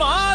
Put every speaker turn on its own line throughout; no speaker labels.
my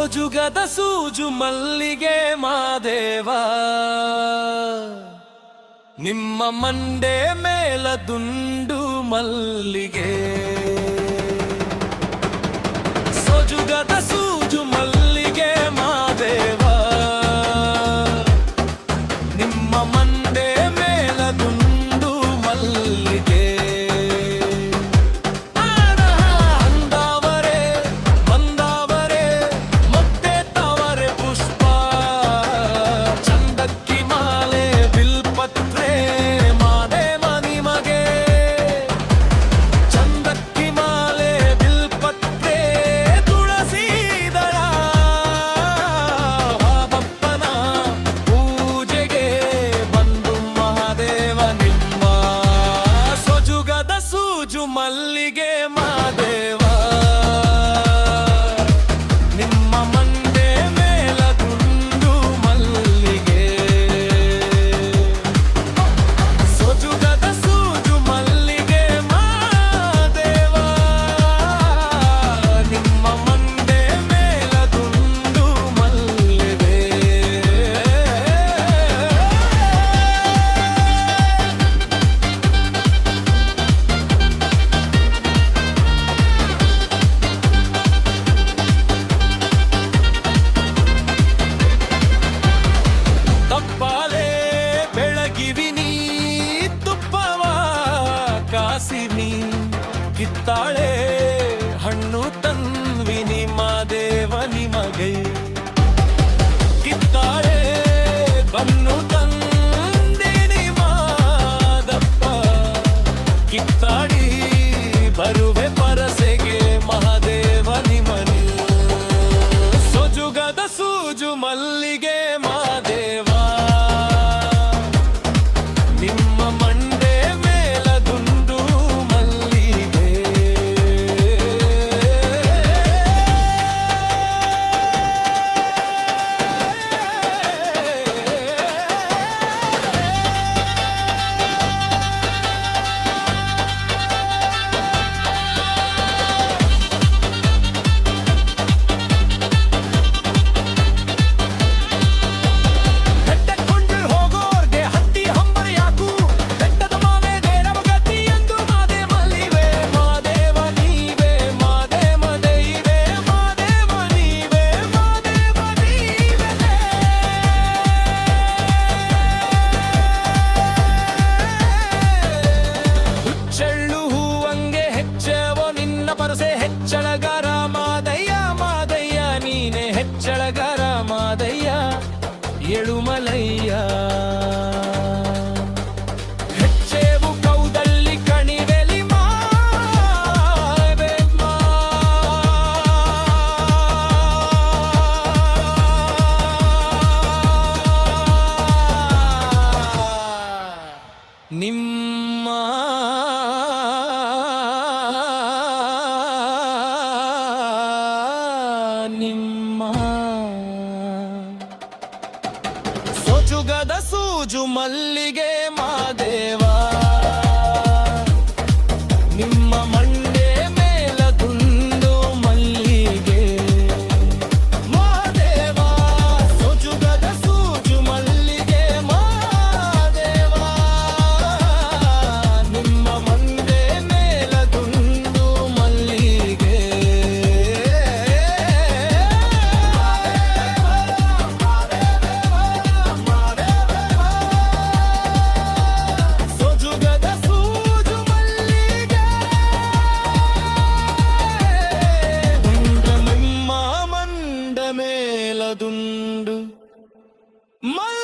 ಜೊಜುಗದ ಸೂಜು ಮಲ್ಲಿಗೆ ಮಾದೇವ. ನಿಮ್ಮ ಮಂಡೆ ಮೇಲ ದುಂಡು ಮಲ್ಲಿಗೆ. ಸೊಜುಗದ ಸೂ ಬಾಳೆ ಹಣ್ಣು ತನ್ವಿ ನಿಮ ದೇವ ನಿಮಗೆ. へっちゃら ರೋಜು ಮಲ್ಲಿಗೆ ಮಾದೇವ. నెలదుండు. మన